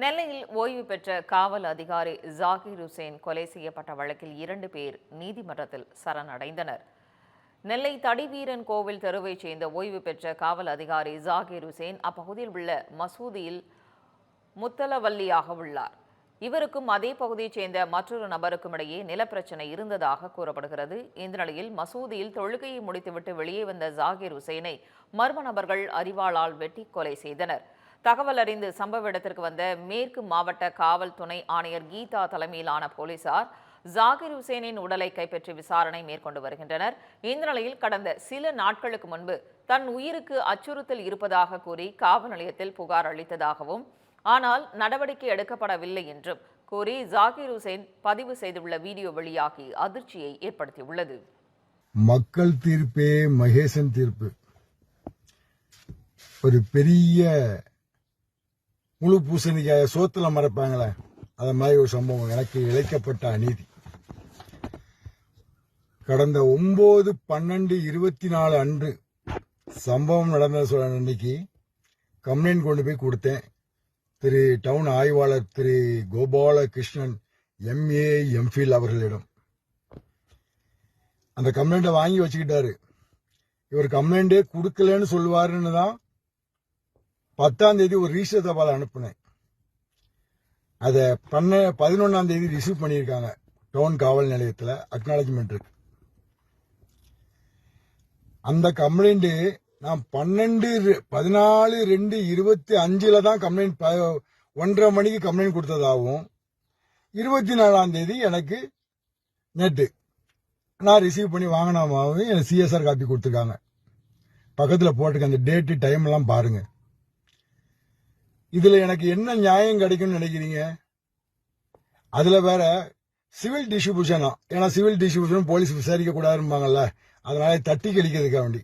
நெல்லையில் ஓய்வு பெற்ற காவல் அதிகாரி ஜாகிர் ஹுசேன் கொலை செய்யப்பட்ட வழக்கில் இரண்டு பேர் நீதிமன்றத்தில் சரணடைந்தனர். நெல்லை தடிவீரன் கோவில் தெருவைச் சேர்ந்த ஓய்வு பெற்ற காவல் அதிகாரி ஜாகிர் ஹுசேன் அப்பகுதியில் உள்ள மசூதியில் முத்தலவல்லியாக உள்ளார். இவருக்கும் அதே பகுதியைச் சேர்ந்த மற்றொரு நபருக்கும் இடையே நிலப்பிரச்சனை இருந்ததாக கூறப்படுகிறது. இந்த நிலையில் மசூதியில் தொழுகையை முடித்துவிட்டு வெளியே வந்த ஜாகிர் ஹுசேனை மர்ம நபர்கள் அறிவாளால் வெட்டி கொலை செய்தனர். தகவல் அறிந்து சம்பவ இடத்திற்கு வந்த மேற்கு மாவட்ட காவல் துணை ஆணையர் கீதா தலைமையிலான போலீசார் ஜாகிர் ஹுசேனின் உடலை கைப்பற்றி விசாரணை மேற்கொண்டு வருகின்றனர். இந்த நிலையில் கடந்த சில நாட்களுக்கு முன்பு தன் உயிருக்கு அச்சுறுத்தல் இருப்பதாக கூறி காவல் நிலையத்தில் புகார் அளித்ததாகவும் ஆனால் நடவடிக்கை எடுக்கப்படவில்லை என்றும் கூறி ஜாகிர் ஹுசேன் பதிவு செய்துள்ள வீடியோ வெளியாகி அதிர்ச்சியை ஏற்படுத்தியுள்ளது. மக்கள் தீர்ப்பே மகேசன் தீர்ப்பு. ஒரு பெரிய முழு பூசணிக்காய சோத்துல மறைப்பாங்களே? அத மாதிரி ஒரு சம்பவம். எனக்கு இழைக்கப்பட்ட அநீதி. கடந்த ஒன்பது பன்னெண்டு இருபத்தி நாலு அன்று சம்பவம் நடந்த சொல்ல அன்னைக்கு. கம்ப்ளைண்ட் கொண்டு போய் கொடுத்தேன். திரு டவுன் ஆய்வாளர் திரு கோபாலகிருஷ்ணன் எம்ஏ எம்ஃபில் அவர்களிடம். அந்த கம்ப்ளைண்ட்டை வாங்கி வச்சுக்கிட்டாரு. இவர் கம்ப்ளைண்டே கொடுக்கலன்னு சொல்லுவாருன்னு தான் பத்தாம் தேதி ஒரு ரிஜிஸ்டர் தபால் அனுப்புனேன். அதை பண்ண பதினொன்னாம் தேதி ரிசீவ் பண்ணியிருக்காங்க. டவுன் காவல் நிலையத்தில் அக்னாலஜ்மெண்ட் இருக்கு. அந்த கம்ப்ளைண்ட்டு நான் பன்னெண்டு பதினாலு ரெண்டு இருபத்தி அஞ்சில் தான் கம்ப்ளைண்ட் ப- ஒன்றரை மணிக்கு கம்ப்ளைண்ட் கொடுத்ததாகவும் இருபத்தி நாலாம் தேதி எனக்கு நெட்டு நான் ரிசீவ் பண்ணி வாங்கினாமாவும் எனக்கு சிஎஸ்ஆர் காப்பி கொடுத்துருக்காங்க. பக்கத்தில் போட்டுக்க அந்த டேட்டு டைம் எல்லாம் இதுல எனக்கு என்ன நியாயம் கிடைக்கும்னு நினைக்கிறீங்க? அதுல வேற சிவில் டிஸ்ட்ரிபியூஷனா ஏன்னா சிவில் டிஸ்ட்ரிபியூஷன் போலீஸ் விசாரிக்க கூடாதும்பாங்கல்ல. அதனால தட்டி கழிக்கிறதுக்காக வேண்டி.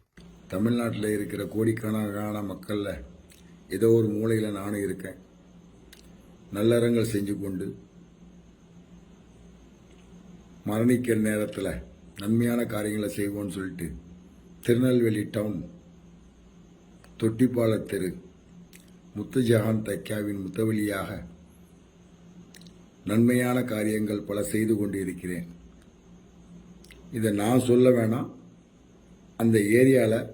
தமிழ்நாட்டில் இருக்கிற கோடிக்கணக்கான மக்களில் ஏதோ ஒரு மூலையில் நானும் இருக்கேன். நல்லறங்கள் செஞ்சு கொண்டு மரணிக்கிற நேரத்தில் நன்மையான காரியங்களை செய்வோம்னு சொல்லிட்டு திருநெல்வேலி டவுன் தொட்டிப்பாளர் தெரு முத்துஜஹான் தைக்காவின் முத்தவழியாக நன்மையான காரியங்கள் பல செய்து கொண்டு இருக்கிறேன் இதை நான் சொல்ல வேணாம். அந்த ஏரியாவில்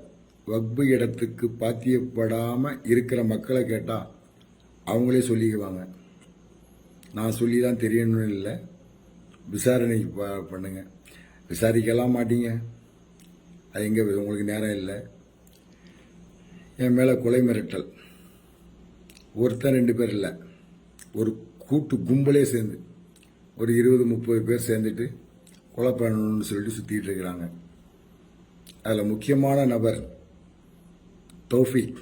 வக்பு இடத்துக்கு பாத்தியப்படாமல் இருக்கிற மக்களை கேட்டால் அவங்களே சொல்லிக்குவாங்க. நான் சொல்லி தான் தெரியணும்னு இல்லை. விசாரணை பண்ணுங்க. விசாரிக்கலாம் மாட்டீங்க. அது எங்கே உங்களுக்கு நேரம் இல்லை. என் மேலே கொலை மிரட்டல். ஒருத்தன் ரெண்டு பேர் இல்லை. ஒரு கூட்டு கும்பலே சேர்ந்து ஒரு இருபது முப்பது பேர் சேர்ந்துட்டு கொலை பண்ணணும்னு சொல்லிட்டு சுற்றிட்டு இருக்கிறாங்க. அதில் முக்கியமான நபர் தௌஃபிக்.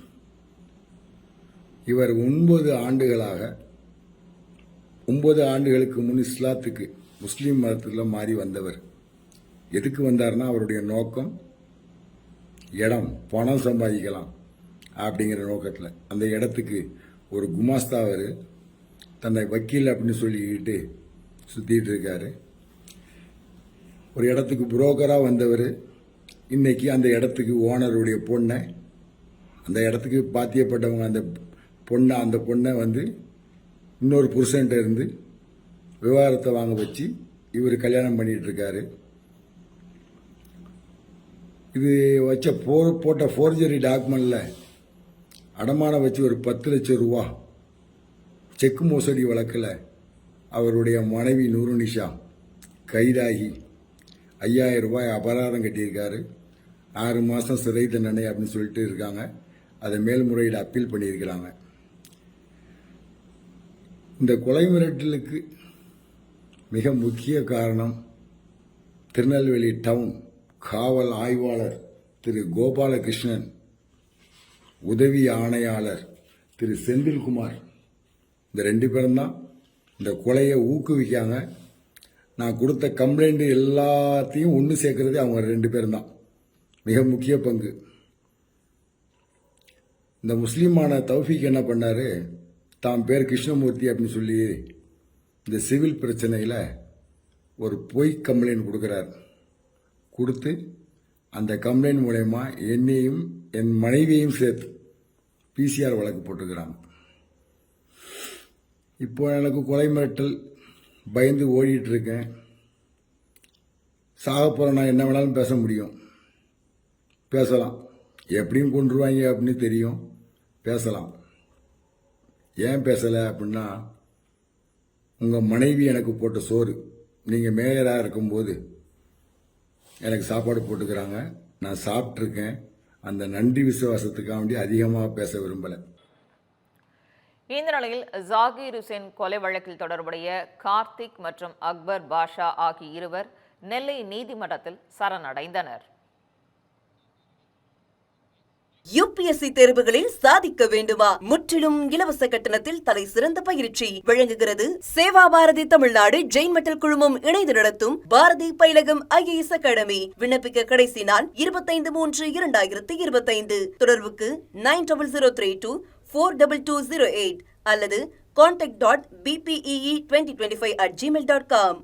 இவர் ஒன்பது ஆண்டுகளாக ஒன்பது ஆண்டுகளுக்கு முன் இஸ்லாத்துக்கு முஸ்லீம் மதத்தில் மாறி வந்தவர். எதுக்கு வந்தார்னா அவருடைய நோக்கம் இடம் பணம் சம்பாதிக்கலாம் அப்படிங்கிற நோக்கத்தில். அந்த இடத்துக்கு ஒரு குமாஸ்தா அவர் தன்னை வக்கீல் அப்படின்னு சொல்லிக்கிட்டு சுற்றிட்டு இருக்காரு ஒரு இடத்துக்கு புரோக்கராக வந்தவர். இன்றைக்கி அந்த இடத்துக்கு ஓனருடைய பொண்ணை அந்த இடத்துக்கு பாத்தியப்பட்டவங்க அந்த பொண்ணை அந்த பொண்ணை வந்து இன்னொரு புருஷன்ட்ட இருந்து விவகாரத்தை வாங்க வச்சு இவர் கல்யாணம் பண்ணிகிட்ருக்காரு இது வச்ச போ போட்ட ஃபோர்ஜரி டாக்குமெண்ட்டில் அடமானம் வச்சு ஒரு பத்து லட்சம் ரூபா செக் மோசடி வழக்கில் அவருடைய மனைவி நூருனிஷா கைதாகி ஐயாயிரம் ரூபாய் அபராதம் கட்டியிருக்காரு. ஆறு மாதம் சிறை தண்டனை அப்படின்னு சொல்லிட்டு இருக்காங்க. அதை மேல்முறையீடு அப்பீல் பண்ணியிருக்கிறாங்க. இந்த கொலை மிரட்டலுக்கு மிக முக்கிய காரணம் திருநெல்வேலி டவுன் காவல் ஆய்வாளர் திரு கோபாலகிருஷ்ணன் உதவி ஆணையாளர் திரு செந்தில்குமார். இந்த ரெண்டு பேரும் தான் இந்த கொலையை ஊக்குவிக்காங்க நான் கொடுத்த கம்ப்ளைண்ட் எல்லாத்தையும் ஒன்று சேர்க்கறது அவங்க ரெண்டு பேரும் தான். மிக முக்கிய பங்கு. இந்த முஸ்லீமான தௌஃபீக் என்ன பண்ணார்? தான் பேர் கிருஷ்ணமூர்த்தி அப்படின்னு சொல்லி இந்த சிவில் பிரச்சனையில் ஒரு பொய் கம்ப்ளைண்ட் கொடுக்குறார். கொடுத்து அந்த கம்ப்ளைண்ட் மூலயமா என்னையும் என் மனைவியையும் சேர்த்து பிசிஆர் வழக்கு போட்டுக்கிறாங்க இப்போ எனக்கு கொலை மிரட்டல் பயந்து ஓடிட்டுருக்கேன். சாக போகிற நான் என்ன வேணாலும் பேச முடியும். பேசலாம். எப்படியும் கொண்டுருவாங்க அப்படின்னு தெரியும். பேசலாம். ஏன் பேசலை அப்படின்னா உங்கள் மனைவி எனக்கு போட்ட சோறு. நீங்கள் மேயராக இருக்கும்போது எனக்கு சாப்பாடு போட்டுக்கிறாங்க. நான் சாப்பிட்ருக்கேன் அந்த நன்றி விசுவாசத்துக்காக வேண்டி அதிகமாக பேச விரும்பலை. இந்த நிலையில் ஜாகிர் ஹுசேன் கொலை வழக்கில் தொடர்புடைய கார்த்திக் மற்றும் அக்பர் பாஷா ஆகிய இருவர் நெல்லை நீதிமன்றத்தில் சரணடைந்தனர். யுபிஎஸ்சி தேர்வுகளில் சாதிக்க வேண்டுமா? முற்றிலும் இலவச கட்டணத்தில் தலை சிறந்த பயிற்சி வழங்குகிறது. சேவா பாரதி தமிழ்நாடு ஜெயின் மெட்டல் குழுமம் இணைந்து நடத்தும் பாரதி பயிலகம் ஐஏஎஸ் அகாடமி. விண்ணப்பிக்க கடைசி நாள் இருபத்தைந்து மூன்று இரண்டாயிரத்தி இருபத்தைந்து. தொடர்புக்கு nine double zero three two four double two zero eight அல்லது contact dot PPEE twenty twenty five at gmail dot com